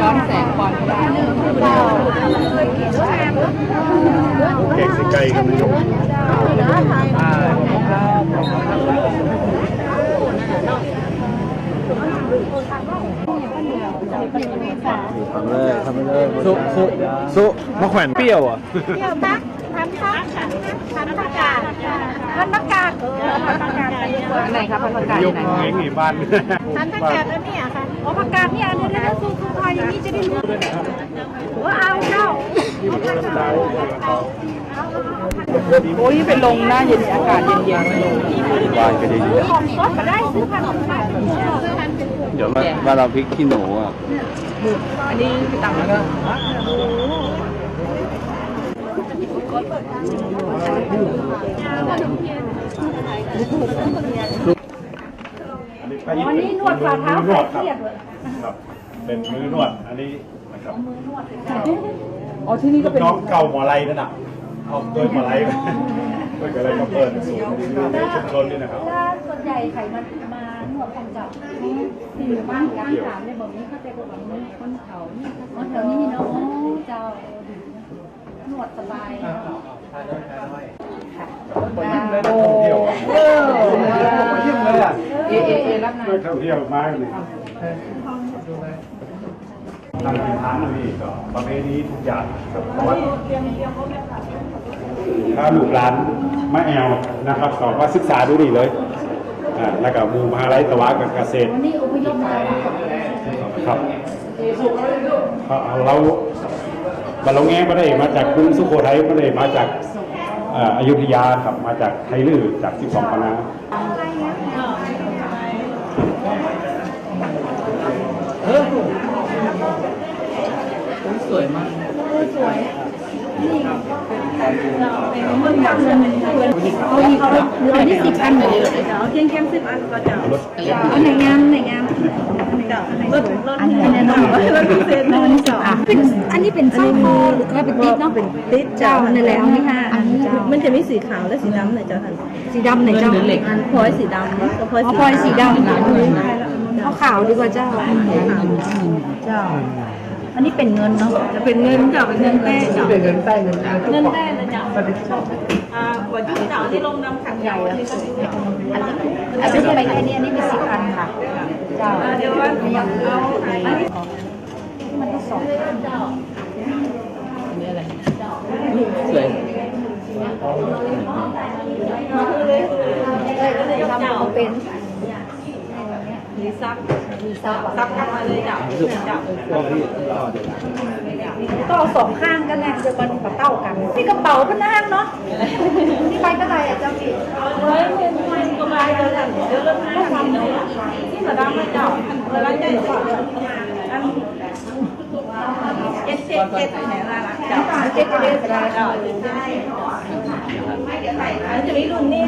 ย้อนแสงก่อนก็ได้แขกสิไกลกันไม่ยกทำเลยทำเลย สุสุสุมะแขวนเปรี้ยวอะเที่ยวนักทำซักทำประกาศทำประกาศทำประกาศไหนครับทำประกาศไหนยกเงหนีบ้านทำประกาศแล้วเนี่ยค่ะ อ๋อประกาศเนี่ยเดี๋ยวเดี๋ยวสู้สู้ไทยอย่างนี้จะได้รู้ว่าเอาเจ้าโอ้ยไปลงหน้าเย็นอากาศเย็นๆเลยบ้านก็ดีของรถมาได้ซื้อขนมไปเดี๋ยวบ้าเราพริกขี้หนูอะ อันนี้พี่ตังแล้วก็ วันนี้นวดฝ่าเท้ามือนวดเคครับรียดเลยครับเป็นมือนวดอันนี้นะครับอ๋อที่นี่ก็เป็นน้องเก่าหมอไรนั่นน่ะเอาโดยหมอไรไปเพื่ออะไรมาเปิดศูนย์ในชุมชนนี่นะครับถ้าส่วนใหญ่ใครมามานวดของเจ้าที่อยู่บ้านร้านถามในบ่นี้เขาจะบอกว่ามีคนเขานี่คนแถวนี้มีน้องเจ้านวดสบายโอ้เที่ยวเอ รับงาช่วนยท่องเที่ยวมากเลยทางทางนี่ก็ประเพณีทุกอย่างครับเพราะว่าถ้าลูกหลานมาแอลนะครับก็ว่าศึกษาดูดีเลยอ่าแล้วก็หมูมหาลัยตะวันกับเกษตรวันนี้อพยพมาครับเอาเราบัลลงแง้มาได้มาจากกรุงสุโขทัยมาได้มาจากเอ่ออยุธยาครับมาจากไทยลือจาก12คณะ เออสวยมากสวยนี่เหมือาอีกเอาเอาที่สิบอันเลยเอาเพียงแค่สิบอันก็จะเอาไหนงามไหนงามรถรถอันนี้แน่นอนรถพิเศษอันนี้สองเป็นอันนี้เป็นซ่อมคอหรือว่าเป็นติ๊กเนาะเป็นติ๊กเจ้าในแล้วนี่ค่ะอันนี้มันจะมีสีขาวและสีดำไหนเจ้าท่าน สีดำไหนเจ้าอันพลอยสีดำแล้วก็พลอยเอาสีพลอยสีดำเอาขาวดีกว่าเจ้า เจ้า อันนี้เป็นเงินเนาะจะเป็นเงินเจ้าเป็นเงินแต้เจ้าเป็นเงินใต้เงินกลางเงินแต้เลยเจ้าอ่าวันที่เจ้าที่ลงน้ำขังใหญ่ที่เขาอันนี้อันนี้ไปอันนี้อันนี้เป็นสิบอันค่ะ เจ้าเดี๋ยวว่าเอาไอ้มันต้องสองอันนี้อะไรสวยทำ เป็นมีซักมีซับซักกลับมาเลยเจ้าเจ้าก็เอาสองข้างกันแหละจะมันกับเต้ากันนี่กระเป๋าพนังเนาะนี่ไปก็ได้อะเจ้าพี่เฮ้ยเงินเงินก็มาเดี๋ยวท่านเดี๋ยวเริ่มให้ทำนาะที่สะดำให้เจ้าเวลาใจก่อนอันเจ็ดเจ็ดเจ็ดเนี่ยละเจ้าเจ๊จะได้เวลาเจ้าจะมีรุ่นนี้